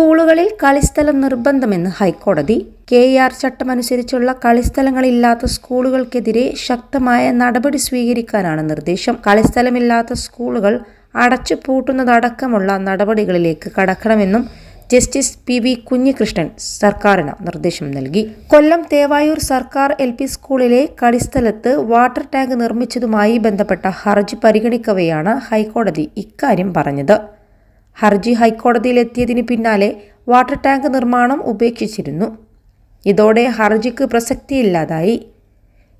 സ്കൂളുകളിൽ കളിസ്ഥലം നിർബന്ധമെന്ന് ഹൈക്കോടതി. K. R. ചട്ടമനുസരിച്ചുള്ള കളിസ്ഥലങ്ങളില്ലാത്ത സ്കൂളുകൾക്കെതിരെ ശക്തമായ നടപടി സ്വീകരിക്കാനാണ് നിർദ്ദേശം. കളിസ്ഥലമില്ലാത്ത സ്കൂളുകൾ അടച്ചു പൂട്ടുന്നതടക്കമുള്ള നടപടികളിലേക്ക് കടക്കണമെന്നും ജസ്റ്റിസ് പി. വി. കുഞ്ഞികൃഷ്ണൻ സർക്കാരിന് നിർദ്ദേശം നൽകി. കൊല്ലം തേവായൂർ സർക്കാർ എൽ. പി. സ്കൂളിലെ കളിസ്ഥലത്ത് വാട്ടർ ടാങ്ക് നിർമ്മിച്ചതുമായി ബന്ധപ്പെട്ട ഹർജി പരിഗണിക്കവെയാണ് ഹൈക്കോടതി ഇക്കാര്യം പറഞ്ഞത്. ഹർജി ഹൈക്കോടതിയിലെത്തിയതിന് പിന്നാലെ വാട്ടർ ടാങ്ക് നിർമ്മാണം ഉപേക്ഷിച്ചിരുന്നു. ഇതോടെ ഹർജിക്ക് പ്രസക്തിയില്ലാതായി.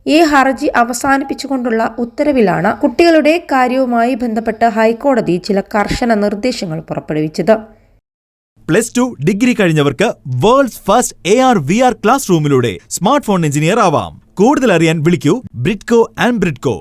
ഈ ഹർജി അവസാനിപ്പിച്ചുകൊണ്ടുള്ള ഉത്തരവിലാണ് കുട്ടികളുടെ കാര്യവുമായി ബന്ധപ്പെട്ട് ഹൈക്കോടതി ചില കർശന നിർദ്ദേശങ്ങൾ പുറപ്പെടുവിച്ചത്. Plus two degree കഴിഞ്ഞവർക്ക് worlds first A R V R class റൂമിലൂടെ smart phone engineer ആവാം. കൂടുതൽ അറിയാൻ വിളിക്കൂ Bridco and Bridco.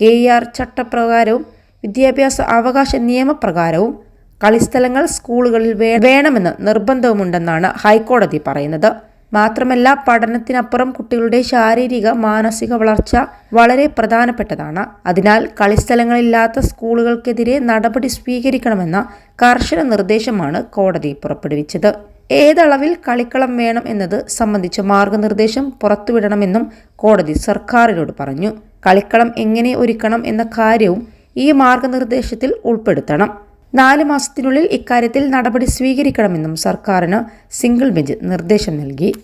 K R ചട്ടപ്രകാരവും വിദ്യാഭ്യാസ അവകാശ നിയമപ്രകാരവും കളിസ്ഥലങ്ങൾ സ്കൂളുകളിൽ വേണമെന്ന് നിർബന്ധവുമുണ്ടെന്നാണ് ഹൈക്കോടതി പറയുന്നത്. മാത്രമല്ല പഠനത്തിനപ്പുറം കുട്ടികളുടെ ശാരീരിക മാനസിക വളർച്ച വളരെ പ്രധാനപ്പെട്ടതാണ്. അതിനാൽ കളിസ്ഥലങ്ങളില്ലാത്ത സ്കൂളുകൾക്കെതിരെ നടപടി സ്വീകരിക്കണമെന്ന കർശന നിർദ്ദേശമാണ് കോടതി പുറപ്പെടുവിച്ചത്. ഏതളവിൽ കളിക്കളം വേണം എന്നത് സംബന്ധിച്ച മാർഗനിർദ്ദേശം പുറത്തുവിടണമെന്നും കോടതി സർക്കാരിനോട് പറഞ്ഞു. കളിക്കളം എങ്ങനെ ഒരുക്കണം എന്ന കാര്യവും ഈ മാർഗനിർദ്ദേശത്തിൽ ഉൾപ്പെടുത്തണം. നാല് മാസത്തിനുള്ളിൽ ഇക്കാര്യത്തിൽ നടപടി സ്വീകരിക്കണമെന്നും സർക്കാരിന് സിംഗിൾ ബെഞ്ച് നിർദ്ദേശം നൽകി.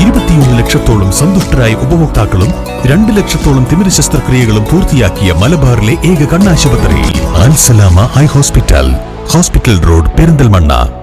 ഇരുപത്തിയൊന്ന് ലക്ഷത്തോളം സന്തുഷ്ടരായ ഉപഭോക്താക്കളും രണ്ട് ലക്ഷത്തോളം തിമിര ശസ്ത്രക്രിയകളും പൂർത്തിയാക്കിയ മലബാറിലെ ഏക കണ്ണാശുപത്രി ഹോസ്പിറ്റൽ. Hospital road Perinthalmanna.